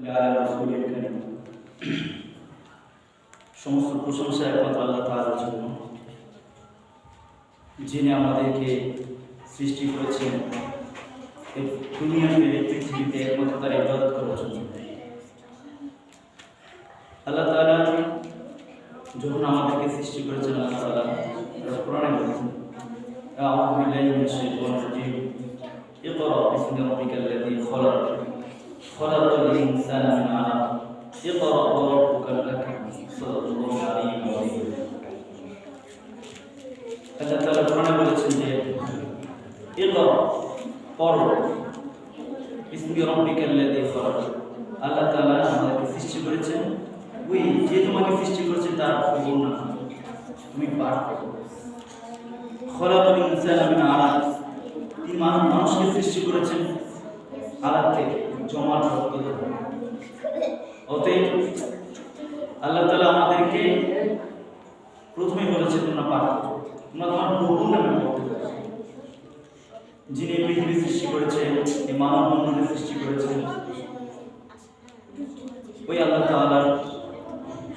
على رسول الكريم সমস্ত প্রশংসা একমাত্র আল্লাহ তাআলার জন্য যিনি আমাদেরকে সৃষ্টি করেছেন এই দুনিয়াতে পৃথিবীতে একমাত্র তার ইবাদত করার জন্য আল্লাহ তাআলা যখন আমাদেরকে সৃষ্টি করেছেন আল্লাহ তাআলা এটা কোরআনে বলেছেন أعوذ بالله من الشيطان الرجيم اقرأ باسم ربك الذي خلق خلق الإنسان من علق اقرأ وربك الأكرم صدق الله العلي العظيم আল্লাহ তাআলা কোরআনে বলেছেন যে ইকরা পড়ো ইসমি রব্বিকাল্লাযী খলাক আল্লাহ তাআলা আমাদেরকে সৃষ্টি করেছেন ওই যে তোমাকে সৃষ্টি করেছে তার খবর না তুমি পাঠ করো খলাকুল ইনসানা মিন আলাক তিনি মানুষ মানুষকে সৃষ্টি করেছেন আলাক থেকে জমাট থেকে। অতএব আল্লাহ তাআলা আমাদেরকে প্রথমে বলেছে তোমরা পাঠ তোমরা তোমার প্রভুর নামে পড়তে যিনি পৃথিবী সৃষ্টি করেছেন এই মানব মণ্ডলী সৃষ্টি করেছেন। ওই আল্লাহ তাআলার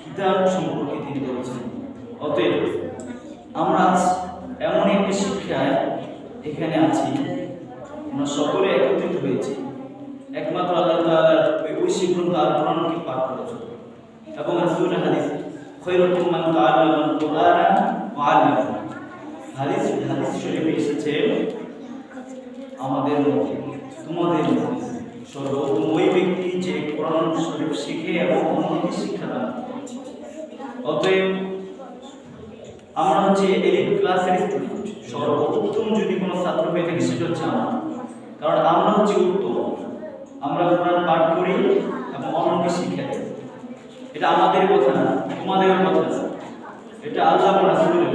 কিতাব সম্পর্কে তিনি বলেছেন। অতএব আমরা আজ এমন একটি শিক্ষায় এখানে আছি, আমরা সকলে একত্রিত হয়েছি। শিখে এবং অন্যকে শিক্ষা দান অতএব আমরা হচ্ছে এলিট ক্লাসের স্টুডেন্ট। সর্বোত্তম যদি কোনো ছাত্র হয়ে থাকে, সেটা হচ্ছে আমরা। কারণ আমরা হচ্ছে উত্তম। আমরা কোরআন পাঠ করি এবং অন্যকে শিক্ষা দিই। এটা আমাদের কথা না, তোমাদের কথা এটা আল্লাহ রাসূলের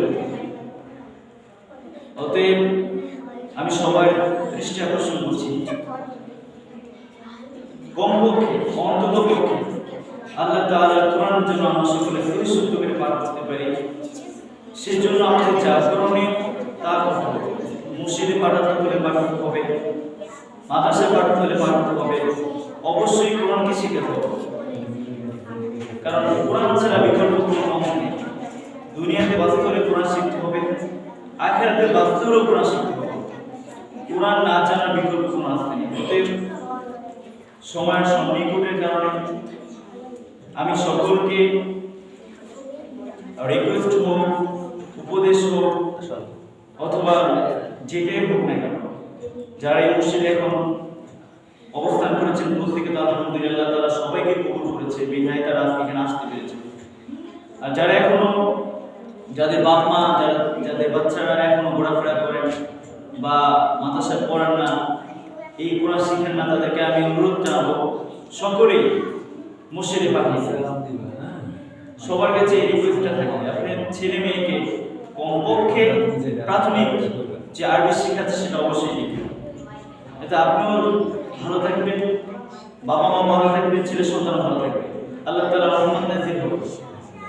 অতএব আমি সবার দৃষ্টি আকর্ষণ করছি। কমপক্ষে, অন্তত পক্ষে আল্লাহ তাআলার কোরআন যেন আমরা সকলে পরিশুদ্ধ করে পাঠ করতে পারি সেই জন্য আমাদের যা করণীয় তা করতে হবে। মসজিদে পাঠাতে হলে পাঠাতে হবে। মাদ্রাসায় পাঠাতে হলে পাঠাতে হবে। অবশ্যই কোরআনকে শিখাতে হবে। কারণ কোরআন ছাড়া বিকল্প কোনো পথ নেই। দুনিয়াতে বাঁচতে হলে কোরআন শিখতে হবে, আখেরাতে বাঁচতে হলেও কোরআন শিখতে হবে। কোরআন না জানার বিকল্প কোনো আসতে নেই। অতএব সময়ের সন্নিকটের কারণে আমি সকলকে রিকোয়েস্ট হোক উপদেশ হোক অথবা যেটাই হোক না যারা এই মসজিদে এখন অবস্থান করেছেন, প্রত্যেকে তো আলহামদুলিল্লাহ তারা সবাইকে কবুল করেছে, বিধায় তারা এখানে আসতে পেরেছে। আর যারা এখনও, যাদের বাপ মা যাদের বাচ্চারা এখনও ঘোরাফেরা করেন বা মাদ্রাসায় পড়েন না, এই কোরআন শিখেন না, তাদেরকে আমি অনুরোধ জানাব, সকলেই মসজিদে পাঠিয়েছে সবার কাছে এই রিকোয়েস্টটা থাকে আপনি ছেলে মেয়েকে কমপক্ষে প্রাথমিক যে আরবি শিখাচ্ছে সেটা অবশ্যই এতে আপনিও ভালো থাকবেন বাবা মা ভালো থাকবেন ছেলে সন্তান ভালো থাকবে আল্লাহ তালা রহমান নাজির হোক।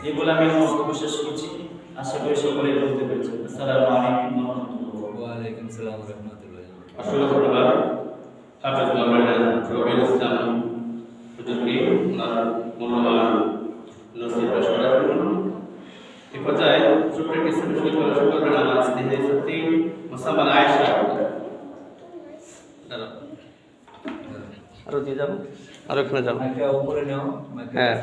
এই বলে আমি আমার বক্তব্য শেষ করছি। আশা করি সকলে বলতে পেরেছেন। আসসালামু আলাইকুম ওয়ালাইকুম সালাম রহমতুল্লাহ আসলে রবিউল ইসলাম হুজুরকে ওনার মূল্যবান নসিব পেশ করার জন্য এ পর্যায়ে ছোট্ট একটি ছোট ছোট পড়াশোনা করবেন আমার স্নেহে সত্যি মোসাম্মদ আয়েশা দাঁড়াও। আরও দিয়ে যাব? আরও ওখানে যাব? হ্যাঁ।